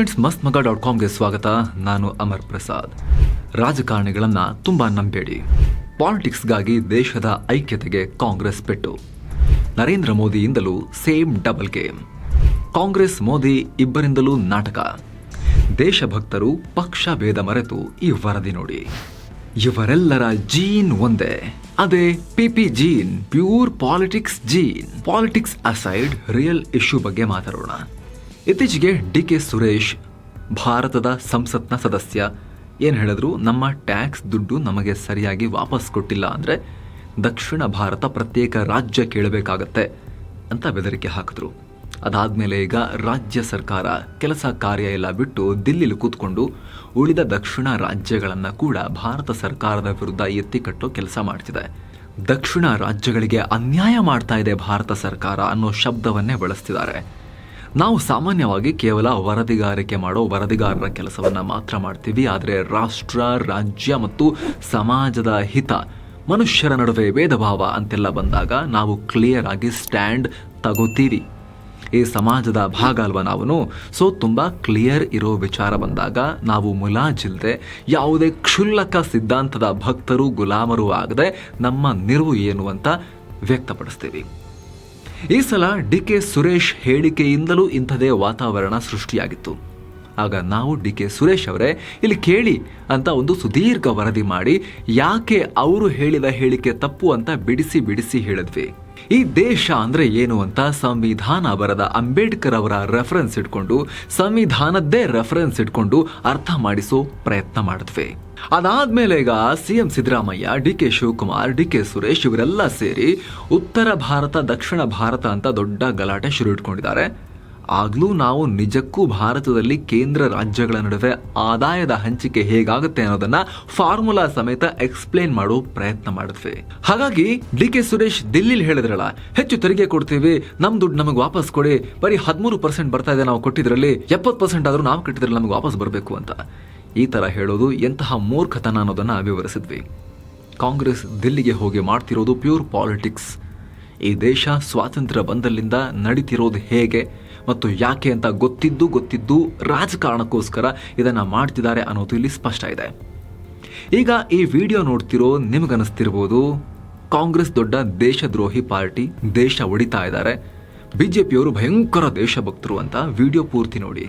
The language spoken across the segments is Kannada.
ಫ್ರೆಂಡ್ಸ್ ಮಸ್ತ್ ಮಗ ಡಾಟ್ ಕಾಮ್ಗೆ ಸ್ವಾಗತ. ನಾನು ಅಮರ್ ಪ್ರಸಾದ್. ರಾಜಕಾರಣಿಗಳನ್ನ ತುಂಬಾ ನಂಬೇಡಿ. ಪಾಲಿಟಿಕ್ಸ್ಗಾಗಿ ದೇಶದ ಐಕ್ಯತೆಗೆ ಕಾಂಗ್ರೆಸ್ ಪೆಟ್ಟು. Narendra ಮೋದಿಯಿಂದಲೂ same double game. Congress Modi ಇಬ್ಬರಿಂದಲೂ ನಾಟಕ. ದೇಶಭಕ್ತರು ಪಕ್ಷ ಭೇದ ಮರೆತು ಈ ವರದಿ ನೋಡಿ. ಇವರೆಲ್ಲರ ಜೀನ್ ಒಂದೇ. ಅದೇ PP gene, pure politics gene. Politics aside, real issue ಬಗ್ಗೆ ಮಾತಾಡೋಣ. ಇತ್ತೀಚೆಗೆ ಡಿ ಕೆ ಸುರೇಶ್, ಭಾರತದ ಸಂಸತ್ನ ಸದಸ್ಯ. ಏನು ಹೇಳಿದ್ರು? ನಮ್ಮ ಟ್ಯಾಕ್ಸ್ ದುಡ್ಡು ನಮಗೆ ಸರಿಯಾಗಿ ವಾಪಸ್ ಕೊಟ್ಟಿಲ್ಲ ಅಂದರೆ ದಕ್ಷಿಣ ಭಾರತ ಪ್ರತ್ಯೇಕ ರಾಜ್ಯ ಕೇಳಬೇಕಾಗತ್ತೆ ಅಂತ ಬೆದರಿಕೆ ಹಾಕಿದ್ರು. ಅದಾದ್ಮೇಲೆ ಈಗ ರಾಜ್ಯ ಸರ್ಕಾರ ಕೆಲಸ ಕಾರ್ಯ ಎಲ್ಲ ಬಿಟ್ಟು ದಿಲ್ಲಿಲಿ ಕೂತ್ಕೊಂಡು ಉಳಿದ ದಕ್ಷಿಣ ರಾಜ್ಯಗಳನ್ನು ಕೂಡ ಭಾರತ ಸರ್ಕಾರದ ವಿರುದ್ಧ ಎತ್ತಿ ಕಟ್ಟೋ ಕೆಲಸ ಮಾಡ್ತಿದೆ. ದಕ್ಷಿಣ ರಾಜ್ಯಗಳಿಗೆ ಅನ್ಯಾಯ ಮಾಡ್ತಾ ಇದೆ ಭಾರತ ಸರ್ಕಾರ ಅನ್ನೋ ಶಬ್ದವನ್ನೇ ಬಳಸ್ತಿದ್ದಾರೆ. ನಾವು ಸಾಮಾನ್ಯವಾಗಿ ಕೇವಲ ವರದಿಗಾರಿಕೆ ಮಾಡೋ ವರದಿಗಾರರ ಕೆಲಸವನ್ನು ಮಾತ್ರ ಮಾಡ್ತೀವಿ. ಆದರೆ ರಾಷ್ಟ್ರ, ರಾಜ್ಯ ಮತ್ತು ಸಮಾಜದ ಹಿತ, ಮನುಷ್ಯರ ನಡುವೆ ಭೇದ ಭಾವ ಅಂತೆಲ್ಲ ಬಂದಾಗ ನಾವು ಕ್ಲಿಯರ್ ಆಗಿ ಸ್ಟ್ಯಾಂಡ್ ತಗೋತೀವಿ ಈ ಸಮಾಜದ ಭಾಗ ಅಲ್ವಾ ನಾವು ಸೊ ತುಂಬ ಕ್ಲಿಯರ್ ಇರೋ ವಿಚಾರ ಬಂದಾಗ ನಾವು ಮುಲಾಜಿಲ್ಲದೆ ಯಾವುದೇ ಕ್ಷುಲ್ಲಕ ಸಿದ್ಧಾಂತದ ಭಕ್ತರು, ಗುಲಾಮರು ಆಗದೆ ನಮ್ಮ ನಿಲುವು ಏನು ಅಂತ ವ್ಯಕ್ತಪಡಿಸ್ತೀವಿ. ಈ ಸಲ ಡಿ ಕೆ ಸುರೇಶ್ ಹೇಳಿಕೆಯಿಂದಲೂ ಇಂಥದೇ ವಾತಾವರಣ ಸೃಷ್ಟಿಯಾಗಿತ್ತು. ಆಗ ನಾವು ಡಿ ಕೆ ಸುರೇಶ್ ಅವರೇ ಇಲ್ಲಿ ಕೇಳಿ ಅಂತ ಒಂದು ಸುದೀರ್ಘ ವರದಿ ಮಾಡಿ ಯಾಕೆ ಅವರು ಹೇಳಿದ ಹೇಳಿಕೆ ತಪ್ಪು ಅಂತ ಬಿಡಿಸಿ ಬಿಡಿಸಿ ಹೇಳಿದ್ವಿ. ಈ ದೇಶ ಅಂದ್ರೆ ಏನು ಅಂತ ಸಂವಿಧಾನ ಬರದ ಅಂಬೇಡ್ಕರ್ ಅವರ ರೆಫರೆನ್ಸ್ ಇಟ್ಕೊಂಡು ಸಂವಿಧಾನದ್ದೇ ರೆಫರೆನ್ಸ್ ಇಟ್ಕೊಂಡು ಅರ್ಥ ಮಾಡಿಸೋ ಪ್ರಯತ್ನ ಮಾಡಿದ್ವಿ. ಅದಾದ್ಮೇಲೆ ಈಗ C M Siddaramaiah, D K Shivakumar, D K Suresh ಇವರೆಲ್ಲ ಸೇರಿ ಉತ್ತರ ಭಾರತ, ದಕ್ಷಿಣ ಭಾರತ ಅಂತ ದೊಡ್ಡ ಗಲಾಟೆ ಶುರು ಇಟ್ಕೊಂಡಿದ್ದಾರೆ. ಆಗ್ಲೂ ನಾವು ನಿಜಕ್ಕೂ ಭಾರತದಲ್ಲಿ ಕೇಂದ್ರ ರಾಜ್ಯಗಳ ನಡುವೆ ಆದಾಯದ ಹಂಚಿಕೆ ಹೇಗಾಗುತ್ತೆ ಅನ್ನೋದನ್ನ ಫಾರ್ಮುಲಾ ಸಮೇತ ಎಕ್ಸ್ಪ್ಲೇನ್ ಮಾಡೋ ಪ್ರಯತ್ನ ಮಾಡಿದ್ವಿ ಹಾಗಾಗಿ ಡಿ ಕೆ ಸುರೇಶ್ ದಿಲ್ಲಿಲಿ ಹೇಳಿದ್ರಲ್ಲ, ಹೆಚ್ಚು ತೆರಿಗೆ ಕೊಡ್ತೀವಿ, ನಮ್ ದುಡ್ಡು ನಮಗೆ ವಾಪಸ್ ಕೊಡಿ, ಬರೀ ಹದಿಮೂರು ಪರ್ಸೆಂಟ್ ಬರ್ತಾ ಇದೆ ನಾವು ಕೊಟ್ಟಿದ್ರಲ್ಲಿ, ಎಪ್ಪತ್ತು ಪರ್ಸೆಂಟ್ ಆದ್ರೂ ನಾವು ಕಟ್ಟಿದ್ರೆ ನಮಗೆ ವಾಪಸ್ ಬರಬೇಕು ಅಂತ. ಈ ತರ ಹೇಳೋದು ಎಂತಹ ಮೂರ್ಖತನ ಅನ್ನೋದನ್ನ ವಿವರಿಸಿದ್ವಿ ಕಾಂಗ್ರೆಸ್ ದಿಲ್ಲಿಗೆ ಹೋಗಿ ಮಾಡ್ತಿರೋದು ಪ್ಯೂರ್ ಪಾಲಿಟಿಕ್ಸ್. ಈ ದೇಶ ಸ್ವಾತಂತ್ರ್ಯ ಬಂದಲ್ಲಿಂದ ನಡೀತಿರೋದು ಹೇಗೆ? ಮತ್ತು ಯಾಕೆ ಅಂತ ಗೊತ್ತಿದ್ದು ಗೊತ್ತಿದ್ದು ರಾಜಕಾರಣಕ್ಕೋಸ್ಕರ ಇದನ್ನು ಮಾಡ್ತಿದ್ದಾರೆ ಅನ್ನೋದು ಇಲ್ಲಿ ಸ್ಪಷ್ಟ ಇದೆ. ಈಗ ಈ ವಿಡಿಯೋ ನೋಡ್ತಿರೋ ನಿಮಗನಿಸ್ತಿರ್ಬೋದು ಕಾಂಗ್ರೆಸ್ ದೊಡ್ಡ ದೇಶದ್ರೋಹಿ ಪಾರ್ಟಿ, ದೇಶ ಒಡಿತಾ ಇದ್ದಾರೆ. ಪಿಯವರು ಭಯಂಕರ ದೇಶಭಕ್ತರು ಅಂತ ವಿಡಿಯೋ ಪೂರ್ತಿ ನೋಡಿ.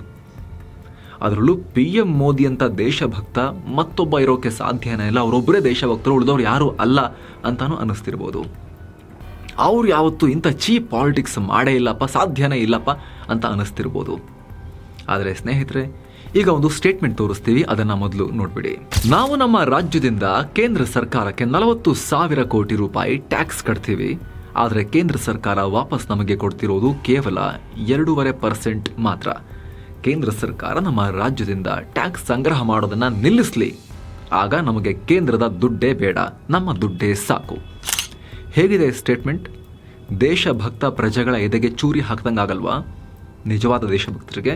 ಅದರಲ್ಲೂ ಪಿ ಎಂ ಮೋದಿ ಅಂತ ದೇಶಭಕ್ತ ಮತ್ತೊಬ್ಬ ಇರೋಕ್ಕೆ ಸಾಧ್ಯನೇ ಇಲ್ಲ. ಅವರೊಬ್ಬರೇ ದೇಶಭಕ್ತರು, ಉಳಿದವರು ಯಾರು ಅಲ್ಲ ಅಂತಾನು ಅನ್ನಿಸ್ತಿರ್ಬೋದು. ಅವ್ರು ಯಾವತ್ತೂ ಇಂಥ ಚೀಪ್ ಪಾಲಿಟಿಕ್ಸ್ ಮಾಡೇ ಇಲ್ಲಪ್ಪ, ಸಾಧ್ಯನೇ ಇಲ್ಲಪ್ಪ ಅಂತ ಅನ್ನಿಸ್ತಿರ್ಬೋದು ಆದರೆ ಸ್ನೇಹಿತರೆ, ಈಗ ಒಂದು ಸ್ಟೇಟ್ಮೆಂಟ್ ತೋರಿಸ್ತೀವಿ, ಅದನ್ನು ಮೊದಲು ನೋಡ್ಬಿಡಿ. ನಾವು ನಮ್ಮ ರಾಜ್ಯದಿಂದ ಕೇಂದ್ರ ಸರ್ಕಾರಕ್ಕೆ ನಲವತ್ತು ಸಾವಿರ ಕೋಟಿ ರೂಪಾಯಿ ಟ್ಯಾಕ್ಸ್ ಕಟ್ತೀವಿ. ಆದರೆ ಕೇಂದ್ರ ಸರ್ಕಾರ ವಾಪಸ್ ನಮಗೆ ಕೊಡ್ತಿರೋದು ಕೇವಲ ಎರಡೂವರೆ ಪರ್ಸೆಂಟ್ ಮಾತ್ರ. ಕೇಂದ್ರ ಸರ್ಕಾರ ನಮ್ಮ ರಾಜ್ಯದಿಂದ ಟ್ಯಾಕ್ಸ್ ಸಂಗ್ರಹ ಮಾಡೋದನ್ನು ನಿಲ್ಲಿಸಲಿ. ಆಗ ನಮಗೆ ಕೇಂದ್ರದ ದುಡ್ಡೇ ಬೇಡ, ನಮ್ಮ ದುಡ್ಡೇ ಸಾಕು. ಹೇಗಿದೆ ಸ್ಟೇಟ್ಮೆಂಟ್ ದೇಶಭಕ್ತ ಪ್ರಜೆಗಳ ಎದೆಗೆ ಚೂರಿ ಹಾಕ್ದಂಗಾಗಲ್ವಾ? ನಿಜವಾದ ದೇಶಭಕ್ತರಿಗೆ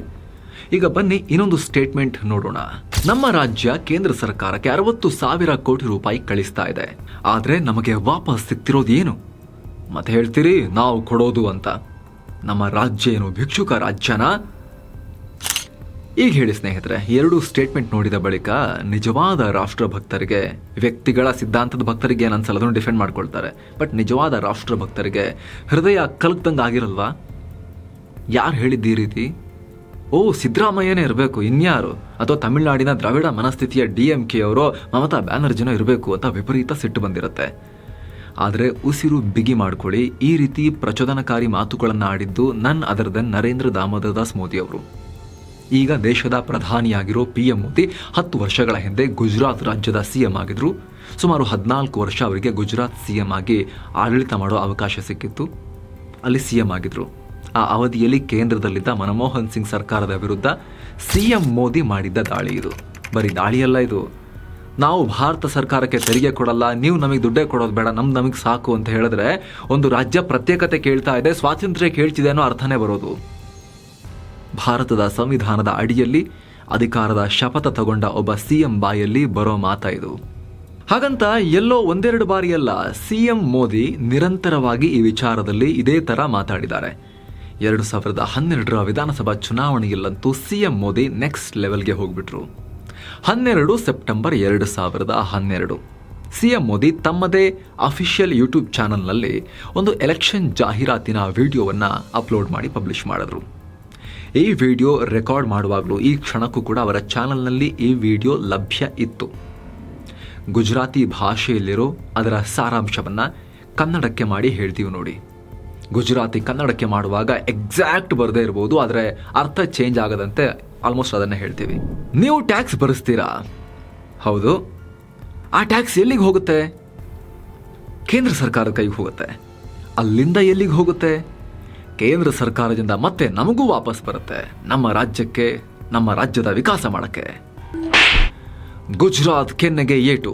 ಈಗ ಬನ್ನಿ ಇನ್ನೊಂದು ಸ್ಟೇಟ್ಮೆಂಟ್ ನೋಡೋಣ. ನಮ್ಮ ರಾಜ್ಯ ಕೇಂದ್ರ ಸರ್ಕಾರಕ್ಕೆ ಅರವತ್ತು ಸಾವಿರ ಕೋಟಿ ರೂಪಾಯಿ ಕಳಿಸ್ತಾ ಇದೆ. ಆದರೆ ನಮಗೆ ವಾಪಸ್ ಸಿಗ್ತಿರೋದು ಏನು? ಮತ್ತೆ ಹೇಳ್ತೀರಿ, ನಾವು ಕೊಡೋದು ಅಂತ. ನಮ್ಮ ರಾಜ್ಯ ಏನು ಭಿಕ್ಷುಕ ರಾಜ್ಯನಾ? ಈಗ ಹೇಳಿ ಸ್ನೇಹಿತರೆ, ಎರಡು ಸ್ಟೇಟ್ಮೆಂಟ್ ನೋಡಿದ ಬಳಿಕ ನಿಜವಾದ ರಾಷ್ಟ್ರ ಭಕ್ತರಿಗೆ ವ್ಯಕ್ತಿಗಳ ಸಿದ್ಧಾಂತದ ಭಕ್ತರಿಗೆ ನನ್ನ ಸಲದನ್ನು ಅದನ್ನು ಡಿಫೆಂಡ್ ಮಾಡ್ಕೊಳ್ತಾರೆ. ಬಟ್ ನಿಜವಾದ ರಾಷ್ಟ್ರ ಭಕ್ತರಿಗೆ ಹೃದಯ ಕಲ್ಕ್ದಂಗೆ ಆಗಿರಲ್ವಾ? ಯಾರು ಹೇಳಿದ್ದು ಈ ರೀತಿ? ಓ, ಸಿದ್ದರಾಮಯ್ಯನೇ ಇರಬೇಕು, ಇನ್ಯಾರು? ಅಥವಾ ತಮಿಳುನಾಡಿನ ದ್ರಾವಿಡ ಮನಸ್ಥಿತಿಯ ಡಿ ಎಂ ಕೆ ಅವರು ಮಮತಾ ಬ್ಯಾನರ್ಜಿನೋ ಇರಬೇಕು ಅಂತ ವಿಪರೀತ ಸಿಟ್ಟು ಬಂದಿರುತ್ತೆ. ಆದರೆ ಉಸಿರು ಬಿಗಿ ಮಾಡ್ಕೊಳ್ಳಿ, ಈ ರೀತಿ ಪ್ರಚೋದನಕಾರಿ ಮಾತುಗಳನ್ನು ಆಡಿದ್ದು ನನ್ನ ಅದರದನ್ ನರೇಂದ್ರ ದಾಮೋದರ್ ದಾಸ್ ಮೋದಿ ಅವರು. ಈಗ ದೇಶದ ಪ್ರಧಾನಿಯಾಗಿರೋ ಪಿ ಎಂ ಮೋದಿ ಹತ್ತು ವರ್ಷಗಳ ಹಿಂದೆ ಗುಜರಾತ್ ರಾಜ್ಯದ ಸಿಎಂ ಆಗಿದ್ರು. ಸುಮಾರು ಹದಿನಾಲ್ಕು ವರ್ಷ ಅವರಿಗೆ ಗುಜರಾತ್ ಸಿಎಂ ಆಗಿ ಆಡಳಿತ ಮಾಡೋ ಅವಕಾಶ ಸಿಕ್ಕಿತ್ತು. ಅಲ್ಲಿ ಸಿಎಂ ಆಗಿದ್ರು. ಆ ಅವಧಿಯಲ್ಲಿ ಕೇಂದ್ರದಲ್ಲಿದ್ದ ಮನಮೋಹನ್ ಸಿಂಗ್ ಸರ್ಕಾರದ ವಿರುದ್ಧ ಸಿಎಂ ಮೋದಿ ಮಾಡಿದ್ದ ದಾಳಿ ಇದು. ಬರೀ ದಾಳಿಯಲ್ಲ ಇದು. ನಾವು ಭಾರತ ಸರ್ಕಾರಕ್ಕೆ ತೆರಿಗೆ ಕೊಡಲ್ಲ, ನೀವು ನಮಗೆ ದುಡ್ಡೇ ಕೊಡೋದು ಬೇಡ ನಮ್ದು ನಮಗೆ ಸಾಕು ಅಂತ ಹೇಳಿದ್ರೆ ಒಂದು ರಾಜ್ಯ ಪ್ರತ್ಯೇಕತೆ ಕೇಳ್ತಾ ಇದೆ, ಸ್ವಾತಂತ್ರ್ಯ ಕೇಳ್ತಿದೆ ಅನ್ನೋ ಅರ್ಥನೇ ಬರೋದು. ಭಾರತದ ಸಂವಿಧಾನದ ಅಡಿಯಲ್ಲಿ ಅಧಿಕಾರದ ಶಪಥ ತಗೊಂಡ ಒಬ್ಬ ಸಿಎಂ ಬಾಯಲ್ಲಿ ಬರೋ ಮಾತ ಇದು. ಹಾಗಂತ ಎಲ್ಲೋ ಒಂದೆರಡು ಬಾರಿಯಲ್ಲ ಸಿಎಂ ಮೋದಿ ನಿರಂತರವಾಗಿ ಈ ವಿಚಾರದಲ್ಲಿ ಇದೇ ತರ ಮಾತಾಡಿದ್ದಾರೆ. ಎರಡು ಸಾವಿರದ ಹನ್ನೆರಡರ ವಿಧಾನಸಭಾ ಚುನಾವಣೆಯಲ್ಲಂತೂ ಸಿಎಂ ಮೋದಿ ನೆಕ್ಸ್ಟ್ ಲೆವೆಲ್ಗೆ ಹೋಗ್ಬಿಟ್ರು. ಹನ್ನೆರಡು ಸೆಪ್ಟೆಂಬರ್ ಎರಡು ಸಾವಿರದ ಹನ್ನೆರಡು. ಸಿಎಂ ಮೋದಿ ತಮ್ಮದೇ ಅಫಿಷಿಯಲ್ ಯೂಟ್ಯೂಬ್ ಚಾನಲ್ನಲ್ಲಿ ಒಂದು ಎಲೆಕ್ಷನ್ ಜಾಹೀರಾತಿನ ವಿಡಿಯೋವನ್ನು ಅಪ್ಲೋಡ್ ಮಾಡಿ ಪಬ್ಲಿಷ್ ಮಾಡಿದ್ರು. ಈ ವಿಡಿಯೋ ರೆಕಾರ್ಡ್ ಮಾಡುವಾಗಲೂ ಈ ಕ್ಷಣಕ್ಕೂ ಕೂಡ ಅವರ ಚಾನಲ್ನಲ್ಲಿ ಈ ವಿಡಿಯೋ ಲಭ್ಯ ಇತ್ತು. ಗುಜರಾತಿ ಭಾಷೆಯಲ್ಲಿರೋ ಅದರ ಸಾರಾಂಶವನ್ನು ಕನ್ನಡಕ್ಕೆ ಮಾಡಿ ಹೇಳ್ತೀವಿ ನೋಡಿ. ಗುಜರಾತಿ ಕನ್ನಡಕ್ಕೆ ಮಾಡುವಾಗ ಎಕ್ಸಾಕ್ಟ್ ಬರದೇ ಇರ್ಬೋದು, ಆದರೆ ಅರ್ಥ ಚೇಂಜ್ ಆಗದಂತೆ ಆಲ್ಮೋಸ್ಟ್ ಅದನ್ನು ಹೇಳ್ತೀವಿ. ನೀವು ಟ್ಯಾಕ್ಸ್ ಭರಿಸ್ತೀರಾ? ಹೌದು. ಆ ಟ್ಯಾಕ್ಸ್ ಎಲ್ಲಿಗೆ ಹೋಗುತ್ತೆ? ಕೇಂದ್ರ ಸರ್ಕಾರದ ಕೈಗೆ ಹೋಗುತ್ತೆ. ಅಲ್ಲಿಂದ ಎಲ್ಲಿಗೆ ಹೋಗುತ್ತೆ? ಕೇಂದ್ರ ಸರ್ಕಾರದಿಂದ ಮತ್ತೆ ನಮಗೂ ವಾಪಸ್ ಬರುತ್ತೆ. ನಮ್ಮ ರಾಜ್ಯಕ್ಕೆ, ನಮ್ಮ ರಾಜ್ಯದ ವಿಕಾಸ ಮಾಡಕ್ಕೆ. ಗುಜರಾತ್ ಕೆನ್ನೆಗೆ ಏಟು.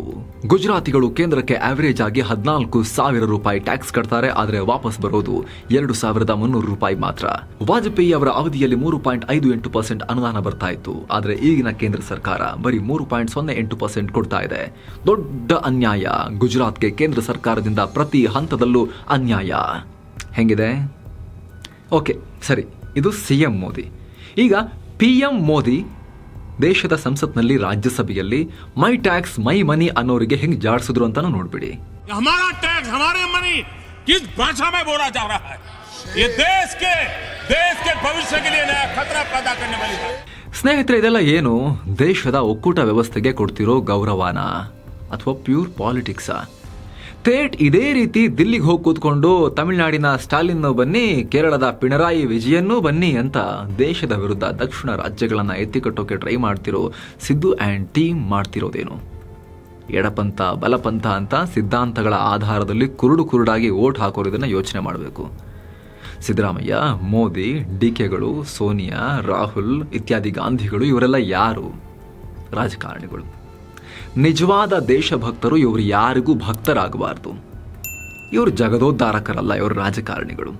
ಗುಜರಾತಿಗಳು ಕೇಂದ್ರಕ್ಕೆ ಆವರೇಜ್ ಆಗಿ ಹದಿನಾಲ್ಕು ಸಾವಿರ ರೂಪಾಯಿ ಟ್ಯಾಕ್ಸ್ ಕಟ್ತಾರೆ, ಆದರೆ ವಾಪಸ್ ಬರೋದು ಎರಡು ಸಾವಿರದ ಮುನ್ನೂರು ರೂಪಾಯಿ ಮಾತ್ರ. ವಾಜಪೇಯಿ ಅವರ ಅವಧಿಯಲ್ಲಿ ಮೂರು ಪಾಯಿಂಟ್ ಐದು ಎಂಟು ಪರ್ಸೆಂಟ್ ಅನುದಾನ ಬರ್ತಾ ಇತ್ತು, ಆದರೆ ಈಗಿನ ಕೇಂದ್ರ ಸರ್ಕಾರ ಬರೀ ಮೂರು ಪಾಯಿಂಟ್ ಸೊನ್ನೆ ಎಂಟು ಪರ್ಸೆಂಟ್ ಕೊಡ್ತಾ ಇದೆ. ದೊಡ್ಡ ಅನ್ಯಾಯ. ಗುಜರಾತ್ಗೆ ಕೇಂದ್ರ ಸರ್ಕಾರದಿಂದ ಪ್ರತಿ ಹಂತದಲ್ಲೂ ಅನ್ಯಾಯ. ಹೆಂಗಿದೆ? ಓಕೆ ಸರಿ ಇದು ಸಿ ಎಂ ಮೋದಿ ಈಗ ಪಿ ಎಂ ಮೋದಿ ದೇಶದ ಸಂಸತ್ನಲ್ಲಿ ರಾಜ್ಯಸಭೆಯಲ್ಲಿ ಮೈ ಟ್ಯಾಕ್ಸ್ ಮೈ ಮನಿ ಅನ್ನೋರಿಗೆ ಹೆಂಗ್ ಜಾಡಿಸಿದ್ರು ಅಂತಾನು ನೋಡ್ಬಿಡಿ कि हमारा टैक्स हमारे मनी किस भाषा में बोला जा रहा है ये देश के देश के भविष्य के लिए नया खतरा पैदा करने वाली बात ಸ್ನೇಹಿತರೆ ಇದೆಲ್ಲ ಏನು ದೇಶದ ಒಕ್ಕೂಟ ವ್ಯವಸ್ಥೆಗೆ ಕೊಡ್ತಿರೋ ಗೌರವನ ಅಥವಾ ಪ್ಯೂರ್ ಪಾಲಿಟಿಕ್ಸಾ ಥೇಟ್ ಇದೇ ರೀತಿ ದಿಲ್ಲಿಗೆ ಹೋಗಿ ಕೂತ್ಕೊಂಡು ತಮಿಳುನಾಡಿನ ಸ್ಟಾಲಿನ್ ಬನ್ನಿ, ಕೇರಳದ ಪಿಣರಾಯಿ ವಿಜಯನ್ನೂ ಬನ್ನಿ ಅಂತ ದೇಶದ ವಿರುದ್ಧ ದಕ್ಷಿಣ ರಾಜ್ಯಗಳನ್ನು ಎತ್ತಿಕಟ್ಟೋಕೆ ಟ್ರೈ ಮಾಡ್ತಿರೋ ಸಿದ್ದು ಆ್ಯಂಡ್ ಟೀಮ್ ಮಾಡ್ತಿರೋದೇನು? ಎಡಪಂಥ, ಬಲಪಂಥ ಅಂತ ಸಿದ್ಧಾಂತಗಳ ಆಧಾರದಲ್ಲಿ ಕುರುಡು ಕುರುಡಾಗಿ ಓಟ್ ಹಾಕೋರಿದನ್ನು ಯೋಚನೆ ಮಾಡಬೇಕು. ಸಿದ್ದರಾಮಯ್ಯ, ಮೋದಿ, ಡಿ ಕೆಗಳು, ಸೋನಿಯಾ, ರಾಹುಲ್ ಇತ್ಯಾದಿ ಗಾಂಧಿಗಳು ಇವರೆಲ್ಲ ಯಾರು? ರಾಜಕಾರಣಿಗಳು. ನಿಜವಾದ ದೇಶಭಕ್ತರು ಇವರು ಯಾರಿಗೂ ಭಕ್ತರಾಗಬಾರ್ದು. ಇವರು ಜಗದೋದ್ಧಾರಕರಲ್ಲ, ಇವರು ರಾಜಕಾರಣಿಗಳು.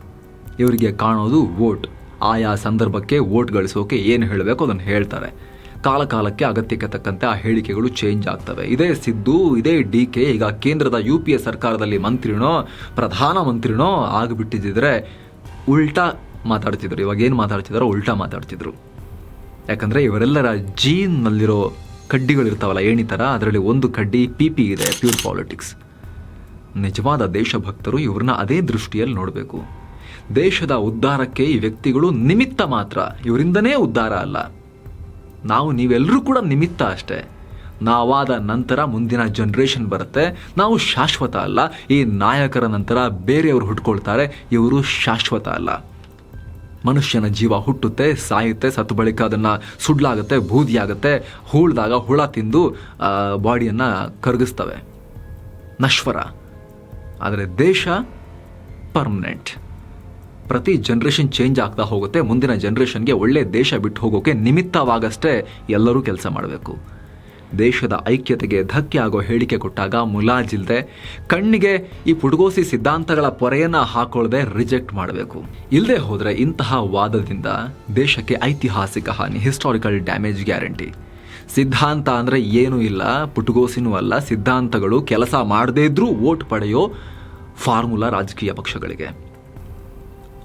ಇವರಿಗೆ ಕಾಣೋದು ವೋಟ್. ಆಯಾ ಸಂದರ್ಭಕ್ಕೆ ವೋಟ್ ಗಳಿಸೋಕೆ ಏನು ಹೇಳಬೇಕು ಅದನ್ನು ಹೇಳ್ತಾರೆ. ಕಾಲಕಾಲಕ್ಕೆ ಅಗತ್ಯಕ್ಕೆ ತಕ್ಕಂತೆ ಆ ಹೇಳಿಕೆಗಳು ಚೇಂಜ್ ಆಗ್ತವೆ. ಇದೇ ಸಿದ್ದು, ಇದೇ ಡಿ ಕೆ, ಈಗ ಕೇಂದ್ರದ ಯು ಪಿ ಎ ಸರ್ಕಾರದಲ್ಲಿ ಮಂತ್ರಿನೋ, ಪ್ರಧಾನಮಂತ್ರಿನೋ ಆಗಿಬಿಟ್ಟಿದ್ದಿದ್ರೆ ಉಲ್ಟಾ ಮಾತಾಡ್ತಿದ್ರು. ಇವಾಗ ಏನು ಮಾತಾಡ್ತಿದ್ರು ಉಲ್ಟಾ ಮಾತಾಡ್ತಿದ್ರು. ಯಾಕಂದರೆ ಇವರೆಲ್ಲರ ಜೀನ್ನಲ್ಲಿರೋ ಕಡ್ಡಿಗಳಿರ್ತಾವಲ್ಲ ಏಣಿ ಥರ ಅದರಲ್ಲಿ ಒಂದು ಕಡ್ಡಿ ಪಿ ಪಿ ಇದೆ ಪ್ಯೂರ್ ಪಾಲಿಟಿಕ್ಸ್ ನಿಜವಾದ ದೇಶಭಕ್ತರು ಇವ್ರನ್ನ ಅದೇ ದೃಷ್ಟಿಯಲ್ಲಿ ನೋಡಬೇಕು. ದೇಶದ ಉದ್ಧಾರಕ್ಕೆ ಈ ವ್ಯಕ್ತಿಗಳು ನಿಮಿತ್ತ ಮಾತ್ರ, ಇವರಿಂದನೇ ಉದ್ಧಾರ ಅಲ್ಲ. ನಾವು ನೀವೆಲ್ಲರೂ ಕೂಡ ನಿಮಿತ್ತ ಅಷ್ಟೇ. ನಾವಾದ ನಂತರ ಮುಂದಿನ ಜನ್ರೇಷನ್ ಬರುತ್ತೆ. ನಾವು ಶಾಶ್ವತ ಅಲ್ಲ. ಈ ನಾಯಕರ ನಂತರ ಬೇರೆಯವರು ಹುಟ್ಕೊಳ್ತಾರೆ. ಇವರು ಶಾಶ್ವತ ಅಲ್ಲ. ಮನುಷ್ಯನ ಜೀವ ಹುಟ್ಟುತ್ತೆ, ಸಾಯುತ್ತೆ, ಸತ್ತು ಬಳಿಕ ಅದನ್ನು ಸುಡ್ಲಾಗುತ್ತೆ, ಬೂದಿಯಾಗುತ್ತೆ, ಹೂಳ್ದಾಗ ಹುಳ ತಿಂದು ಬಾಡಿಯನ್ನು ಕರಗಿಸ್ತವೆ. ನಶ್ವರ. ಆದರೆ ದೇಶ ಪರ್ಮನೆಂಟ್ ಪ್ರತಿ ಜನ್ರೇಷನ್ ಚೇಂಜ್ ಆಗ್ತಾ ಹೋಗುತ್ತೆ. ಮುಂದಿನ ಜನ್ರೇಷನ್ಗೆ ಒಳ್ಳೆ ದೇಶ ಬಿಟ್ಟು ಹೋಗೋಕೆ ನಿಮಿತ್ತವಾಗಷ್ಟೇ ಎಲ್ಲರೂ ಕೆಲಸ ಮಾಡಬೇಕು. ದೇಶದ ಐಕ್ಯತೆಗೆ ಧಕ್ಕೆ ಆಗೋ ಹೇಳಿಕೆ ಕೊಟ್ಟಾಗ ಮುಲಾಜಿಲ್ದೆ ಕಣ್ಣಿಗೆ ಈ ಪುಟಗೋಸಿ ಸಿದ್ಧಾಂತಗಳ ಪೊರೆಯನ್ನ ಹಾಕೊಳ್ಳದೆ ರಿಜೆಕ್ಟ್ ಮಾಡಬೇಕು. ಇಲ್ಲದೆ ಹೋದರೆ ಇಂತಹ ವಾದದಿಂದ ದೇಶಕ್ಕೆ ಐತಿಹಾಸಿಕ ಹಾನಿ ಹಿಸ್ಟಾರಿಕಲ್ ಡ್ಯಾಮೇಜ್ ಗ್ಯಾರಂಟಿ ಸಿದ್ಧಾಂತ ಅಂದರೆ ಏನೂ ಇಲ್ಲ ಪುಟಗೋಸಿನೂ ಅಲ್ಲ, ಸಿದ್ಧಾಂತಗಳು ಕೆಲಸ ಮಾಡದೇ ಇದ್ರೂ ವೋಟ್ ಪಡೆಯೋ ಫಾರ್ಮುಲಾ ರಾಜಕೀಯ ಪಕ್ಷಗಳಿಗೆ.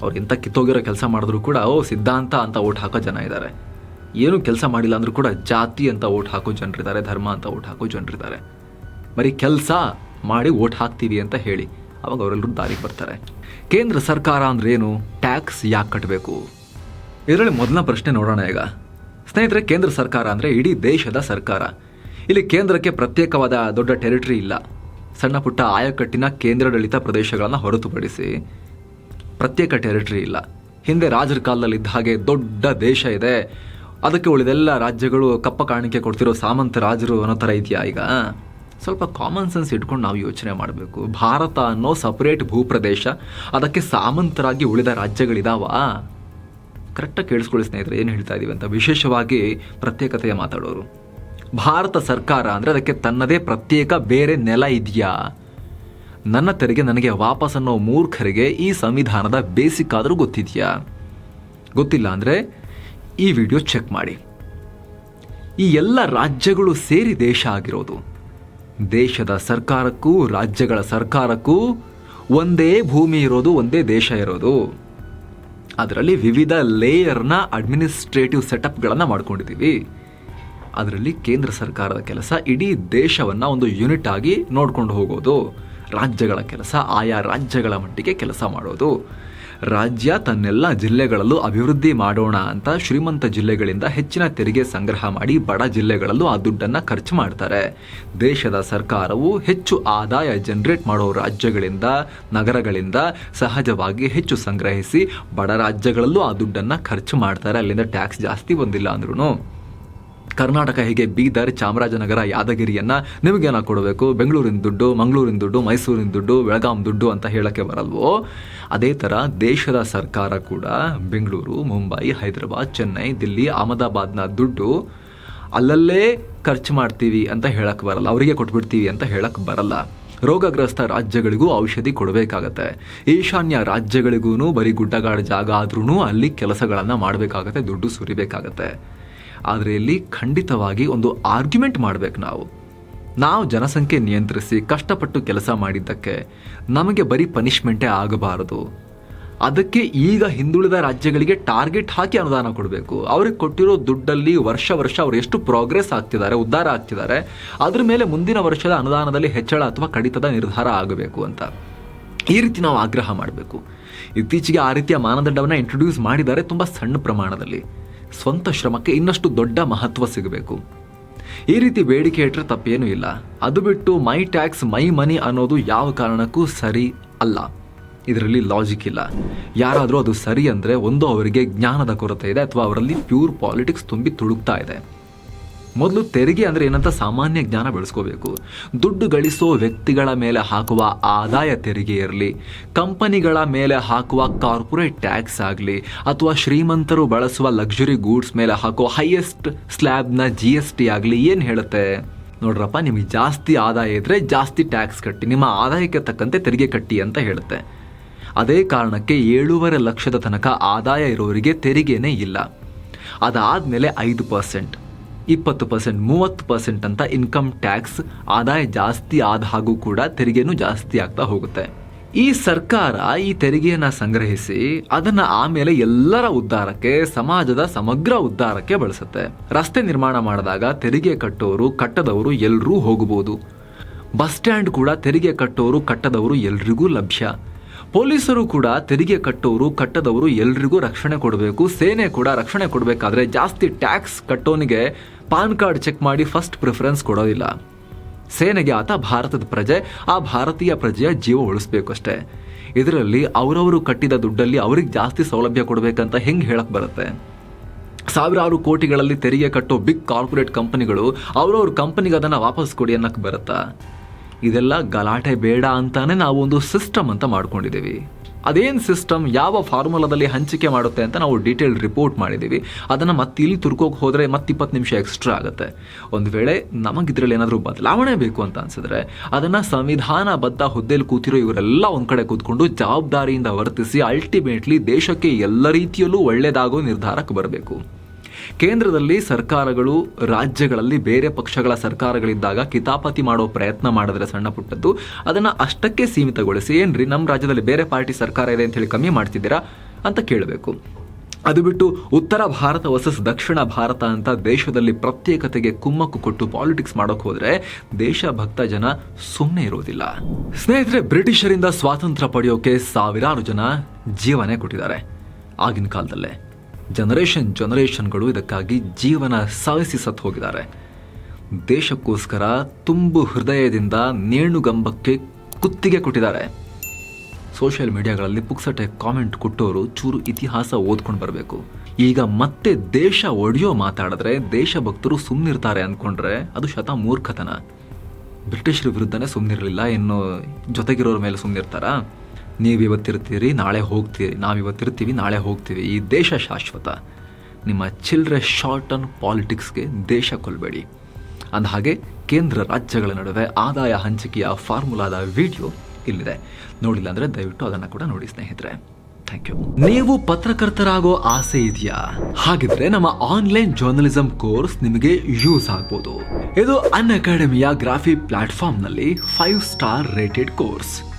ಅವ್ರು ಎಂಥ ಕಿತ್ತೋಗಿರೋ ಕೆಲಸ ಮಾಡಿದ್ರು ಕೂಡ, ಓ, ಸಿದ್ಧಾಂತ ಅಂತ ಓಟ್ ಹಾಕೋ ಜನ ಇದ್ದಾರೆ ಏನು ಕೆಲಸ ಮಾಡಿಲ್ಲ ಅಂದರೂ ಕೂಡ ಜಾತಿ ಅಂತ ಓಟ್ ಹಾಕೋ ಜನರಿದ್ದಾರೆ, ಧರ್ಮ ಅಂತ ಓಟ್ ಹಾಕೋ ಜನರಿದ್ದಾರೆ. ಬರೀ ಕೆಲಸ ಮಾಡಿ ಓಟ್ ಹಾಕ್ತೀವಿ ಅಂತ ಹೇಳಿ ಅವಾಗ ಅವರೆಲ್ಲರೂ ದಾರಿಗೆ ಬರ್ತಾರೆ. ಕೇಂದ್ರ ಸರ್ಕಾರ ಅಂದ್ರೆ ಏನು? ಟ್ಯಾಕ್ಸ್ ಯಾಕೆ ಕಟ್ಟಬೇಕು ಇದರಲ್ಲಿ ಮೊದಲನೇ ಪ್ರಶ್ನೆ ನೋಡೋಣ ಈಗ. ಸ್ನೇಹಿತರೆ, ಕೇಂದ್ರ ಸರ್ಕಾರ ಅಂದರೆ ಇಡೀ ದೇಶದ ಸರ್ಕಾರ. ಇಲ್ಲಿ ಕೇಂದ್ರಕ್ಕೆ ಪ್ರತ್ಯೇಕವಾದ ದೊಡ್ಡ ಟೆರಿಟರಿ ಇಲ್ಲ. ಸಣ್ಣ ಪುಟ್ಟ ಆಯಕಟ್ಟಿನ ಕೇಂದ್ರಾಡಳಿತ ಪ್ರದೇಶಗಳನ್ನು ಹೊರತುಪಡಿಸಿ ಪ್ರತ್ಯೇಕ ಟೆರಿಟರಿ ಇಲ್ಲ. ಹಿಂದೆ ರಾಜರ ಕಾಲದಲ್ಲಿದ್ದ ಹಾಗೆ ದೊಡ್ಡ ದೇಶ ಇದೆ. ಅದಕ್ಕೆ ಉಳಿದೆಲ್ಲ ರಾಜ್ಯಗಳು ಕಪ್ಪ ಕಾಣಿಕೆ ಕೊಡ್ತಿರೋ ಸಾಮಂತ ರಾಜರು ಅನ್ನೋ ಥರ ಇದೆಯಾ ಈಗ? ಸ್ವಲ್ಪ ಕಾಮನ್ ಸೆನ್ಸ್ ಇಟ್ಕೊಂಡು ನಾವು ಯೋಚನೆ ಮಾಡಬೇಕು. ಭಾರತ ಅನ್ನೋ ಸಪ್ರೇಟ್ ಭೂಪ್ರದೇಶ, ಅದಕ್ಕೆ ಸಾಮಂತರಾಗಿ ಉಳಿದ ರಾಜ್ಯಗಳಿದಾವಾ? ಕರೆಕ್ಟಾಗಿ ಕೇಳಿಸ್ಕೊಳ್ಳಿ ಸ್ನೇಹಿತರೆ, ಏನು ಹೇಳ್ತಾ ಇದ್ದೀವಿ ಅಂತ. ವಿಶೇಷವಾಗಿ ಪ್ರತ್ಯೇಕತೆಯ ಮಾತಾಡೋರು. ಭಾರತ ಸರ್ಕಾರ ಅಂದರೆ ಅದಕ್ಕೆ ತನ್ನದೇ ಪ್ರತ್ಯೇಕ ಬೇರೆ ನೆಲ ಇದೆಯಾ? ನನ್ನ ತೆರಿಗೆ ನನಗೆ ವಾಪಸ್ ಅನ್ನೋ ಮೂರ್ಖರಿಗೆ ಈ ಸಂವಿಧಾನದ ಬೇಸಿಕ್ ಆದರೂ ಗೊತ್ತಿದೆಯಾ? ಗೊತ್ತಿಲ್ಲ ಅಂದರೆ ಈ ವಿಡಿಯೋ ಚೆಕ್ ಮಾಡಿ. ಈ ಎಲ್ಲ ರಾಜ್ಯಗಳು ಸೇರಿ ದೇಶ ಆಗಿರೋದು. ದೇಶದ ಸರ್ಕಾರಕ್ಕೂ, ರಾಜ್ಯಗಳ ಸರ್ಕಾರಕ್ಕೂ ಒಂದೇ ಭೂಮಿ ಇರೋದು, ಒಂದೇ ದೇಶ ಇರೋದು. ಅದರಲ್ಲಿ ವಿವಿಧ ಲೇಯರ್ನ ಅಡ್ಮಿನಿಸ್ಟ್ರೇಟಿವ್ ಸೆಟಪ್ಗಳನ್ನು ಮಾಡ್ಕೊಂಡಿದ್ದೀವಿ ಅದರಲ್ಲಿ ಕೇಂದ್ರ ಸರ್ಕಾರದ ಕೆಲಸ ಇಡೀ ದೇಶವನ್ನು ಒಂದು ಯೂನಿಟ್ ಆಗಿ ನೋಡ್ಕೊಂಡು ಹೋಗೋದು. ರಾಜ್ಯಗಳ ಕೆಲಸ, ಆಯಾ ರಾಜ್ಯಗಳ ಮಟ್ಟಿಗೆ ಕೆಲಸ ಮಾಡೋದು. ರಾಜ್ಯ ತನ್ನೆಲ್ಲ ಜಿಲ್ಲೆಗಳಲ್ಲೂ ಅಭಿವೃದ್ಧಿ ಮಾಡೋಣ ಅಂತ ಶ್ರೀಮಂತ ಜಿಲ್ಲೆಗಳಿಂದ ಹೆಚ್ಚಿನ ತೆರಿಗೆ ಸಂಗ್ರಹ ಮಾಡಿ ಬಡ ಜಿಲ್ಲೆಗಳಲ್ಲೂ ಆ ದುಡ್ಡನ್ನು ಖರ್ಚು ಮಾಡ್ತಾರೆ. ದೇಶದ ಸರ್ಕಾರವು ಹೆಚ್ಚು ಆದಾಯ ಜನರೇಟ್ ಮಾಡೋ ರಾಜ್ಯಗಳಿಂದ, ನಗರಗಳಿಂದ ಸಹಜವಾಗಿ ಹೆಚ್ಚು ಸಂಗ್ರಹಿಸಿ ಬಡ ರಾಜ್ಯಗಳಲ್ಲೂ ಆ ದುಡ್ಡನ್ನು ಖರ್ಚು ಮಾಡ್ತಾರೆ. ಅಲ್ಲಿಂದ ಟ್ಯಾಕ್ಸ್ ಜಾಸ್ತಿ ಬಂದಿಲ್ಲ ಅಂದ್ರೂ ಕರ್ನಾಟಕ ಹೇಗೆ ಬೀದರ್ ಚಾಮರಾಜನಗರ, ಯಾದಗಿರಿಯನ್ನ ನಿಮಗೇನ ಕೊಡಬೇಕು? ಬೆಂಗಳೂರಿನ ದುಡ್ಡು, ಮಂಗಳೂರಿನ ದುಡ್ಡು, ಮೈಸೂರಿನ ದುಡ್ಡು, ಬೆಳಗಾಂ ದುಡ್ಡು ಅಂತ ಹೇಳಕ್ಕೆ ಬರಲ್ವೋ? ಅದೇ ಥರ ದೇಶದ ಸರ್ಕಾರ ಕೂಡ ಬೆಂಗಳೂರು, ಮುಂಬೈ, ಹೈದರಾಬಾದ್, ಚೆನ್ನೈ, ದಿಲ್ಲಿ, ಅಹಮದಾಬಾದ್ನ ದುಡ್ಡು ಅಲ್ಲಲ್ಲೇ ಖರ್ಚು ಮಾಡ್ತೀವಿ ಅಂತ ಹೇಳಕ್ಕೆ ಬರಲ್ಲ. ಅವರಿಗೆ ಕೊಟ್ಬಿಡ್ತೀವಿ ಅಂತ ಹೇಳಕ್ಕೆ ಬರಲ್ಲ. ರೋಗಗ್ರಸ್ತ ರಾಜ್ಯಗಳಿಗೂ ಔಷಧಿ ಕೊಡಬೇಕಾಗತ್ತೆ. ಈಶಾನ್ಯ ರಾಜ್ಯಗಳಿಗೂ ಬರೀ ಗುಡ್ಡಗಾಡು ಜಾಗ ಆದ್ರೂ ಅಲ್ಲಿ ಕೆಲಸಗಳನ್ನು ಮಾಡಬೇಕಾಗತ್ತೆ, ದುಡ್ಡು ಸುರಿಬೇಕಾಗತ್ತೆ. ಆದರೆ ಇಲ್ಲಿ ಖಂಡಿತವಾಗಿ ಒಂದು ಆರ್ಗ್ಯುಮೆಂಟ್ ಮಾಡಬೇಕು ನಾವು. ನಾವು ಜನಸಂಖ್ಯೆ ನಿಯಂತ್ರಿಸಿ ಕಷ್ಟಪಟ್ಟು ಕೆಲಸ ಮಾಡಿದ್ದಕ್ಕೆ ನಮಗೆ ಬರೀ ಪನಿಷ್ಮೆಂಟೇ ಆಗಬಾರದು. ಅದಕ್ಕೆ ಈಗ ಹಿಂದುಳಿದ ರಾಜ್ಯಗಳಿಗೆ ಟಾರ್ಗೆಟ್ ಹಾಕಿ ಅನುದಾನ ಕೊಡಬೇಕು. ಅವ್ರಿಗೆ ಕೊಟ್ಟಿರೋ ದುಡ್ಡಲ್ಲಿ ವರ್ಷ ವರ್ಷ ಅವ್ರು ಎಷ್ಟು ಪ್ರೋಗ್ರೆಸ್ ಆಗ್ತಿದ್ದಾರೆ, ಉದ್ಧಾರ ಆಗ್ತಿದ್ದಾರೆ, ಅದ್ರ ಮೇಲೆ ಮುಂದಿನ ವರ್ಷದ ಅನುದಾನದಲ್ಲಿ ಹೆಚ್ಚಳ ಅಥವಾ ಕಡಿತದ ನಿರ್ಧಾರ ಆಗಬೇಕು ಅಂತ. ಈ ರೀತಿ ನಾವು ಆಗ್ರಹ ಮಾಡಬೇಕು. ಇತ್ತೀಚೆಗೆ ಆ ರೀತಿಯ ಮಾನದಂಡವನ್ನು ಇಂಟ್ರೊಡ್ಯೂಸ್ ಮಾಡಿದ್ದಾರೆ ತುಂಬ ಸಣ್ಣ ಪ್ರಮಾಣದಲ್ಲಿ. ಸ್ವಂತ ಶ್ರಮಕ್ಕೆ ಇನ್ನಷ್ಟು ದೊಡ್ಡ ಮಹತ್ವ ಸಿಗಬೇಕು. ಈ ರೀತಿ ಬೇಡಿಕೆ ಇಟ್ಟರೆ ತಪ್ಪೇನೂ ಇಲ್ಲ. ಅದು ಬಿಟ್ಟು ಮೈ ಟ್ಯಾಕ್ಸ್, ಮೈ ಮನಿ ಅನ್ನೋದು ಯಾವ ಕಾರಣಕ್ಕೂ ಸರಿ ಅಲ್ಲ. ಇದರಲ್ಲಿ ಲಾಜಿಕ್ ಇಲ್ಲ. ಯಾರಾದರೂ ಅದು ಸರಿ ಅಂದರೆ ಒಂದು ಅವರಿಗೆ ಜ್ಞಾನದ ಕೊರತೆ ಇದೆ ಅಥವಾ ಅವರಲ್ಲಿ ಪ್ಯೂರ್ ಪಾಲಿಟಿಕ್ಸ್ ತುಂಬಿ ತುಳುಕ್ತಾ ಇದೆ. ಮೊದಲು ತೆರಿಗೆ ಅಂದರೆ ಏನಂತ ಸಾಮಾನ್ಯ ಜ್ಞಾನ ಬೆಳೆಸ್ಕೋಬೇಕು. ದುಡ್ಡು ಗಳಿಸೋ ವ್ಯಕ್ತಿಗಳ ಮೇಲೆ ಹಾಕುವ ಆದಾಯ ತೆರಿಗೆ ಇರಲಿ. ಕಂಪನಿಗಳ ಮೇಲೆ ಹಾಕುವ ಕಾರ್ಪೊರೇಟ್ ಟ್ಯಾಕ್ಸ್ ಆಗಲಿ, ಅಥವಾ ಶ್ರೀಮಂತರು ಬಳಸುವ ಲಕ್ಸುರಿ ಗೂಡ್ಸ್ ಮೇಲೆ ಹಾಕೋ ಹೈಯೆಸ್ಟ್ ಸ್ಲ್ಯಾಬ್ನ ಜಿ ಎಸ್ ಟಿ ಆಗಲಿ ಏನು ಹೇಳುತ್ತೆ? ನೋಡ್ರಪ್ಪ, ನಿಮಗೆ ಜಾಸ್ತಿ ಆದಾಯ ಇದ್ದರೆ ಜಾಸ್ತಿ ಟ್ಯಾಕ್ಸ್ ಕಟ್ಟಿ, ನಿಮ್ಮ ಆದಾಯಕ್ಕೆ ತಕ್ಕಂತೆ ತೆರಿಗೆ ಕಟ್ಟಿ ಅಂತ ಹೇಳುತ್ತೆ. ಅದೇ ಕಾರಣಕ್ಕೆ ಏಳೂವರೆ ಲಕ್ಷದ ತನಕ ಆದಾಯ ಇರೋರಿಗೆ ತೆರಿಗೆನೇ ಇಲ್ಲ. ಅದಾದಮೇಲೆ ಐದು ಪರ್ಸೆಂಟ್. ಇಪ್ಪತ್ತು ಪರ್ಸೆಂಟ್ ಮೂವತ್ತು ಪರ್ಸೆಂಟ್ ಅಂತ ಇನ್ಕಮ್ ಟ್ಯಾಕ್ಸ್ ಆದಾಯ ಜಾಸ್ತಿ ಆದ ಹಾಗೂ ಕೂಡ ತೆರಿಗೆನೂ ಜಾಸ್ತಿ ಆಗ್ತಾ ಹೋಗುತ್ತೆ. ಈ ಸರ್ಕಾರ ಈ ತೆರಿಗೆಯನ್ನ ಸಂಗ್ರಹಿಸಿ ಅದನ್ನ ಆಮೇಲೆ ಎಲ್ಲರ ಉದ್ಧಾರಕ್ಕೆ, ಸಮಾಜದ ಸಮಗ್ರ ಉದ್ಧಾರಕ್ಕೆ ಬಳಸುತ್ತೆ. ರಸ್ತೆ ನಿರ್ಮಾಣ ಮಾಡಿದಾಗ ತೆರಿಗೆ ಕಟ್ಟೋರು, ಕಟ್ಟದವರು ಎಲ್ಲರೂ ಹೋಗಬಹುದು. ಬಸ್ ಸ್ಟ್ಯಾಂಡ್ ಕೂಡ ತೆರಿಗೆ ಕಟ್ಟೋರು, ಕಟ್ಟದವರು ಎಲ್ರಿಗೂ ಲಭ್ಯ. ಪೊಲೀಸರು ಕೂಡ ತೆರಿಗೆ ಕಟ್ಟೋರು, ಕಟ್ಟದವರು ಎಲ್ರಿಗೂ ರಕ್ಷಣೆ ಕೊಡಬೇಕು. ಸೇನೆ ಕೂಡ ರಕ್ಷಣೆ ಕೊಡಬೇಕಾದ್ರೆ ಜಾಸ್ತಿ ಟ್ಯಾಕ್ಸ್ ಕಟ್ಟೋನಿಗೆ ಪಾನ್ ಕಾರ್ಡ್ ಚೆಕ್ ಮಾಡಿ ಫಸ್ಟ್ ಪ್ರಿಫರೆನ್ಸ್ ಕೊಡೋದಿಲ್ಲ. ಸೇನೆಗೆ ಆತ ಭಾರತದ ಪ್ರಜೆ, ಆ ಭಾರತೀಯ ಪ್ರಜೆಯ ಜೀವ ಉಳಿಸ್ಬೇಕು ಅಷ್ಟೇ. ಇದರಲ್ಲಿ ಅವರವರು ಕಟ್ಟಿದ ದುಡ್ಡಲ್ಲಿ ಅವ್ರಿಗೆ ಜಾಸ್ತಿ ಸೌಲಭ್ಯ ಕೊಡಬೇಕಂತ ಹೆಂಗೆ ಹೇಳಕ್ಕೆ ಬರುತ್ತೆ? ಸಾವಿರಾರು ಕೋಟಿಗಳಲ್ಲಿ ತೆರಿಗೆ ಕಟ್ಟೋ ಬಿಗ್ ಕಾರ್ಪೊರೇಟ್ ಕಂಪನಿಗಳು ಅವ್ರವ್ರ ಕಂಪನಿಗೆ ಅದನ್ನು ವಾಪಸ್ ಕೊಡಿ ಅನ್ನಕ್ಕೆ ಬರುತ್ತಾ? ಇದೆಲ್ಲ ಗಲಾಟೆ ಬೇಡ ಅಂತಾನೆ ನಾವು ಒಂದು ಸಿಸ್ಟಮ್ ಅಂತ ಮಾಡ್ಕೊಂಡಿದ್ದೀವಿ. ಅದೇನು ಸಿಸ್ಟಮ್ ಯಾವ ಫಾರ್ಮುಲಾದಲ್ಲಿ ಹಂಚಿಕೆ ಮಾಡುತ್ತೆ ಅಂತ ನಾವು ಡೀಟೇಲ್ ರಿಪೋರ್ಟ್ ಮಾಡಿದ್ದೀವಿ ಅದನ್ನು ಮತ್ತೆ ಇಲ್ಲಿ ತುರ್ಕೋಕೆ ಹೋದರೆ ಮತ್ತೆ ಇಪ್ಪತ್ತು ನಿಮಿಷ ಎಕ್ಸ್ಟ್ರಾ ಆಗುತ್ತೆ. ಒಂದು ವೇಳೆ ನಮಗೆ ಇದರಲ್ಲಿ ಏನಾದರೂ ಬದಲಾವಣೆ ಬೇಕು ಅಂತ ಅನ್ಸಿದ್ರೆ, ಅದನ್ನು ಸಂವಿಧಾನಬದ್ಧ ಹುದ್ದೆಯಲ್ಲಿ ಕೂತಿರೋ ಇವರೆಲ್ಲ ಒಂದು ಕಡೆ ಕೂತ್ಕೊಂಡು ಜವಾಬ್ದಾರಿಯಿಂದ ವರ್ತಿಸಿ ಅಲ್ಟಿಮೇಟ್ಲಿ ದೇಶಕ್ಕೆ ಎಲ್ಲ ರೀತಿಯಲ್ಲೂ ಒಳ್ಳೆಯದಾಗೋ ನಿರ್ಧಾರಕ್ಕೆ ಬರಬೇಕು. ಕೇಂದ್ರದಲ್ಲಿ ಸರ್ಕಾರಗಳು, ರಾಜ್ಯಗಳಲ್ಲಿ ಬೇರೆ ಪಕ್ಷಗಳ ಸರ್ಕಾರಗಳಿದ್ದಾಗ ಕಿತಾಪತಿ ಮಾಡೋ ಪ್ರಯತ್ನ ಮಾಡಿದ್ರೆ ಸಣ್ಣ ಪುಟ್ಟದ್ದು. ಅದನ್ನ ಅಷ್ಟಕ್ಕೆ ಸೀಮಿತಗೊಳಿಸಿ, ಏನ್ರಿ ನಮ್ಮ ರಾಜ್ಯದಲ್ಲಿ ಬೇರೆ ಪಾರ್ಟಿ ಸರ್ಕಾರ ಇದೆ ಅಂತ ಹೇಳಿ ಕಮ್ಮಿ ಮಾಡ್ತಿದ್ದೀರಾ ಅಂತ ಕೇಳಬೇಕು. ಅದು ಬಿಟ್ಟು ಉತ್ತರ ಭಾರತ ವರ್ಸಸ್ ದಕ್ಷಿಣ ಭಾರತ ಅಂತ ದೇಶದಲ್ಲಿ ಪ್ರತ್ಯೇಕತೆಗೆ ಕುಮ್ಮಕ್ಕು ಕೊಟ್ಟು ಪಾಲಿಟಿಕ್ಸ್ ಮಾಡೋಕೆ ಹೋದ್ರೆ ದೇಶಭಕ್ತ ಜನ ಸುಮ್ಮನೆ ಇರೋದಿಲ್ಲ. ಸ್ನೇಹಿತರೆ, ಬ್ರಿಟಿಷರಿಂದ ಸ್ವಾತಂತ್ರ್ಯ ಪಡೆಯೋಕೆ ಸಾವಿರಾರು ಜನ ಜೀವನೇ ಕೊಟ್ಟಿದ್ದಾರೆ ಆಗಿನ ಕಾಲದಲ್ಲೇ. ಜನರೇಷನ್ ಜನರೇಷನ್ಗಳು ಇದಕ್ಕಾಗಿ ಜೀವನ ಸಾಗಿಸಿ ಸತ್ತು ಹೋಗಿದ್ದಾರೆ. ದೇಶಕ್ಕೋಸ್ಕರ ತುಂಬು ಹೃದಯದಿಂದ ನೇಣುಗಂಬಕ್ಕೆ ಕುತ್ತಿಗೆ ಕೊಟ್ಟಿದ್ದಾರೆ. ಸೋಷಿಯಲ್ ಮೀಡಿಯಾಗಳಲ್ಲಿ ಪುಕ್ಸಟೆ ಕಾಮೆಂಟ್ ಕೊಟ್ಟವರು ಚೂರು ಇತಿಹಾಸ ಓದ್ಕೊಂಡು ಬರಬೇಕು. ಈಗ ಮತ್ತೆ ದೇಶ ಒಡೆಯೋ ಮಾತಾಡಿದ್ರೆ ದೇಶಭಕ್ತರು ಸುಮ್ಮನಿರ್ತಾರೆ ಅಂದ್ಕೊಂಡ್ರೆ ಅದು ಶತ ಮೂರ್ಖತನ ಬ್ರಿಟಿಷರ ವಿರುದ್ಧನೇ ಸುಮ್ಮನಿರಲಿಲ್ಲ ಇನ್ನು ಜೊತೆಗಿರೋರ ಮೇಲೆ ಸುಮ್ಮನಿರ್ತಾರಾ ನೀವು ಇವತ್ತಿರ್ತೀರಿ ನಾಳೆ ಹೋಗ್ತೀರಿ. ನಾವು ಇವತ್ತಿರ್ತೀವಿ ನಾಳೆ ಹೋಗ್ತೀವಿ. ಈ ದೇಶ ಶಾಶ್ವತ. ನಿಮ್ಮ ಚಿಲ್ಡ್ರೆ ಶಾರ್ಟ್ ಅನ್ ಪಾಲಿಟಿಕ್ಸ್ಗೆ ದೇಶ ಕೊಲ್ಬೇಡಿ. ಅಂದ ಹಾಗೆ ಕೇಂದ್ರ ರಾಜ್ಯಗಳ ನಡುವೆ ಆದಾಯ ಹಂಚಿಕೆಯ ಫಾರ್ಮುಲಾದ ವಿಡಿಯೋ ಇಲ್ಲಿದೆ. ನೋಡಿಲ್ಲ ಅಂದರೆ ದಯವಿಟ್ಟು ಅದನ್ನು ಕೂಡ ನೋಡಿ ಸ್ನೇಹಿತರೆ. Thank you. ನೀವು ಪತ್ರಕರ್ತರಾಗೋ ಆಸೆ ಇದೆಯಾ? ಹಾಗಿದ್ರೆ ನಮ್ಮ ಆನ್ಲೈನ್ ಜರ್ನಲಿಸಂ ಕೋರ್ಸ್ ನಿಮಗೆ ಯೂಸ್ ಆಗ್ಬೋದು. ಇದು ಅನ್ ಅಕಾಡೆಮಿಯ ಗ್ರಾಫಿ ಪ್ಲಾಟ್ಫಾರ್ಮ್ನಲ್ಲಿ ಫೈವ್ ಸ್ಟಾರ್ ರೇಟೆಡ್ ಕೋರ್ಸ್.